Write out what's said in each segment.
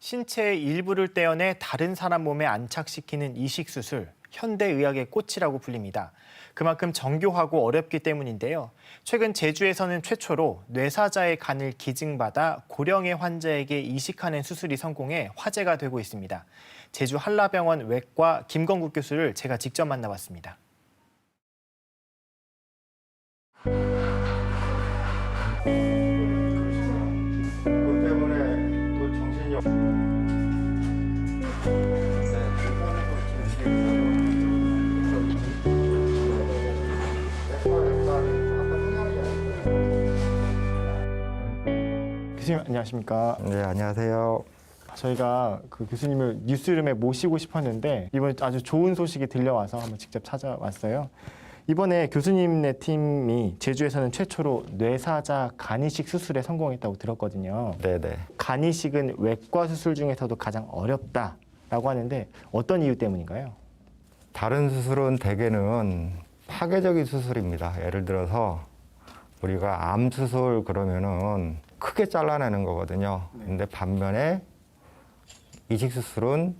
신체의 일부를 떼어내 다른 사람 몸에 안착시키는 이식 수술, 현대의학의 꽃이라고 불립니다. 그만큼 정교하고 어렵기 때문인데요. 최근 제주에서는 최초로 뇌사자의 간을 기증받아 고령의 환자에게 이식하는 수술이 성공해 화제가 되고 있습니다. 제주 한라병원 외과 김건국 교수를 제가 직접 만나봤습니다. 교수님 안녕하십니까? 네, 안녕하세요. 저희가 그 교수님을 뉴스룸에 모시고 싶었는데 이번에 아주 좋은 소식이 들려와서 한번 직접 찾아왔어요. 이번에 교수님네 팀이 제주에서는 최초로 뇌사자 간이식 수술에 성공했다고 들었거든요. 네, 네. 간이식은 외과 수술 중에서도 가장 어렵다라고 하는데 어떤 이유 때문인가요? 다른 수술은 대개는 파괴적인 수술입니다. 예를 들어서 우리가 암 수술 그러면은 크게 잘라내는 거거든요. 네. 근데 반면에 이식 수술은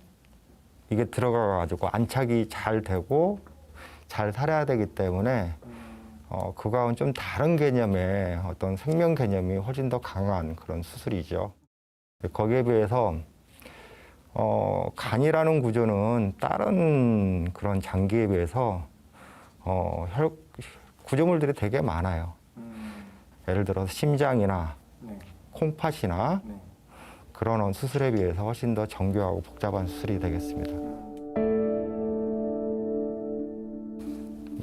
이게 들어가 가지고 안착이 잘 되고 잘 살아야 되기 때문에 어, 그거와는 좀 다른 개념의 어떤 생명 개념이 훨씬 더 강한 그런 수술이죠. 거기에 비해서 어, 간이라는 구조는 다른 그런 장기에 비해서 어, 혈, 구조물들이 되게 많아요. 예를 들어서 심장이나 네. 콩팥이나 네. 그런 수술에 비해서 훨씬 더 정교하고 복잡한 수술이 되겠습니다.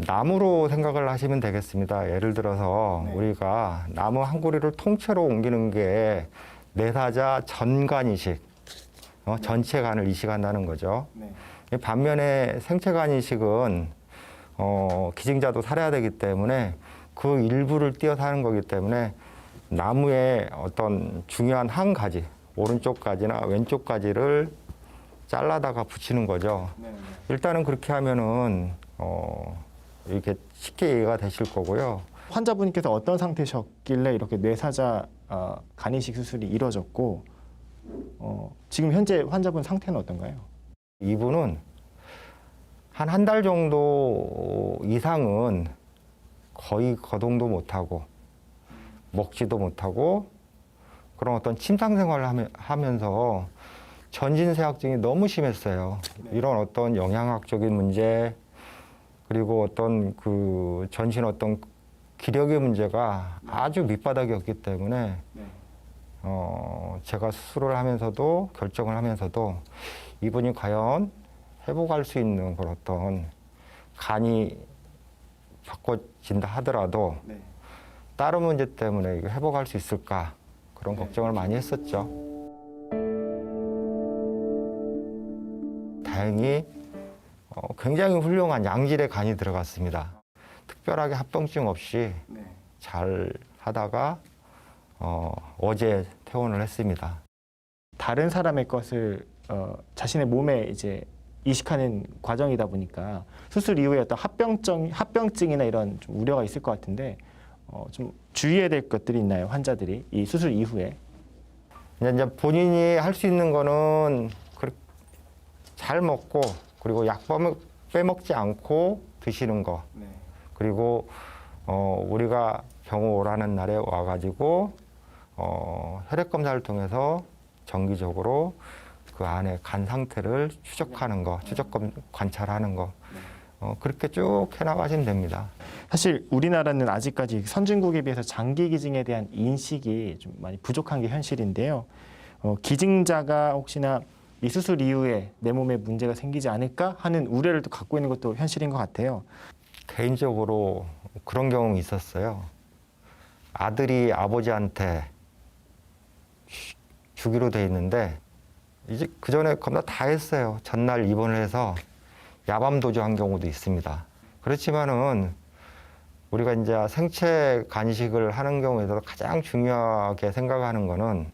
나무로 생각을 하시면 되겠습니다. 예를 들어서 네. 우리가 나무 한 고리를 통째로 옮기는 게 내사자 전간 이식, 어, 전체 간을 이식한다는 거죠. 네. 반면에 생체 간 이식은 어, 기증자도 살아야 되기 때문에 그 일부를 띄어서 하는 거기 때문에 나무의 어떤 중요한 한 가지, 오른쪽 가지나 왼쪽 가지를 잘라다가 붙이는 거죠. 네. 일단은 그렇게 하면은 어, 이렇게 쉽게 이해가 되실 거고요. 환자분께서 어떤 상태셨길래 이렇게 뇌사자 어, 간이식 수술이 이루어졌고 어, 지금 현재 환자분 상태는 어떤가요? 이분은 한 한 달 정도 이상은 거의 거동도 못하고 먹지도 못하고 그런 어떤 침상 생활을 하면서 전신쇠약증이 너무 심했어요. 이런 어떤 영양학적인 문제 그리고 어떤 그 전신 어떤 기력의 문제가 아주 밑바닥이었기 때문에 어, 제가 수술을 하면서도 결정을 하면서도 이분이 과연 회복할 수 있는 그런 어떤 간이 바꿔진다 하더라도 다른 문제 때문에 이거 회복할 수 있을까 그런 걱정을 많이 했었죠. 다행히 어, 굉장히 훌륭한 양질의 간이 들어갔습니다. 특별하게 합병증 없이 잘 하다가 어, 어제 퇴원을 했습니다. 다른 사람의 것을 어, 자신의 몸에 이제 이식하는 과정이다 보니까 수술 이후에 어떤 합병증 합병증이나 이런 좀 우려가 있을 것 같은데 어, 좀 주의해야 될 것들이 있나요 환자들이 이 수술 이후에 이제 본인이 할 수 있는 거는 잘 먹고 그리고 약 빼먹- 빼먹지 않고 드시는 거 그리고 어, 우리가 병원 오라는 날에 와가지고 어, 혈액 검사를 통해서 정기적으로 그 안에 간 상태를 추적하는 거, 추적 검 관찰하는 거 어, 그렇게 쭉 해나가시면 됩니다. 사실 우리나라는 아직까지 선진국에 비해서 장기 기증에 대한 인식이 좀 많이 부족한 게 현실인데요. 어, 기증자가 혹시나 이 수술 이후에 내 몸에 문제가 생기지 않을까 하는 우려를 또 갖고 있는 것도 현실인 것 같아요. 개인적으로 그런 경험이 있었어요. 아들이 아버지한테 주- 주기로 돼 있는데 이제 그 전에 겁나 다 했어요. 전날 입원을 해서 야밤 도주한 경우도 있습니다. 그렇지만은 우리가 이제 생체 간이식을 하는 경우에서 가장 중요하게 생각하는 거는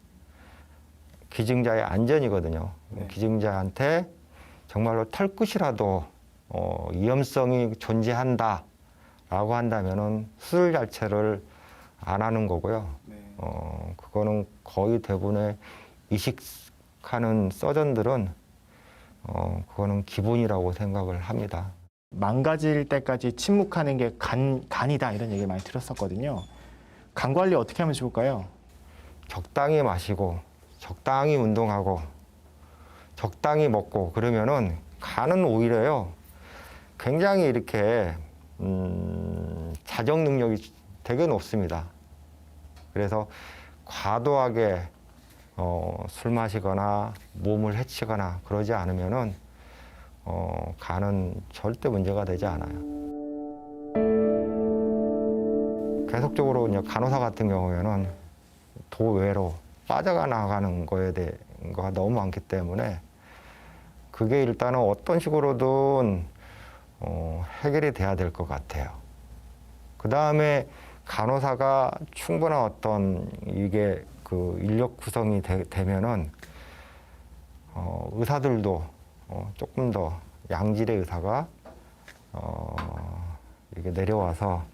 기증자의 안전이거든요. 네. 기증자한테 정말로 털끝이라도 어, 위험성이 존재한다라고 한다면은 수술 자체를 안 하는 거고요. 어, 그거는 거의 대부분의 이식 침묵하는 서전들은 어, 그거는 기본이라고 생각을 합니다. 망가질 때까지 침묵하는 게 간, 간이다 이런 얘기를 많이 들었었거든요. 간 관리 어떻게 하면 좋을까요? 적당히 마시고 적당히 운동하고 적당히 먹고 그러면은 간은 오히려요 굉장히 이렇게 음, 자정 능력이 되게 높습니다. 그래서 과도하게 어, 술 마시거나 몸을 해치거나 그러지 않으면은 어, 간은 절대 문제가 되지 않아요. 계속적으로 이제 간호사 같은 경우에는 도외로 빠져가 나가는 거에 대한 거가 너무 많기 때문에 그게 일단은 어떤 식으로든 어, 해결이 돼야 될 것 같아요. 그 다음에 간호사가 충분한 어떤 이게 그 인력 구성이 되, 되면은 어, 의사들도 어, 조금 더 양질의 의사가 어, 이게 내려와서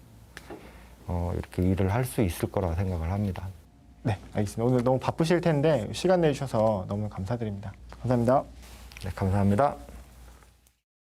어, 이렇게 일을 할 수 있을 거라 생각을 합니다. 네, 알겠습니다. 오늘 너무 바쁘실 텐데 시간 내주셔서 너무 감사드립니다. 감사합니다. 네, 감사합니다.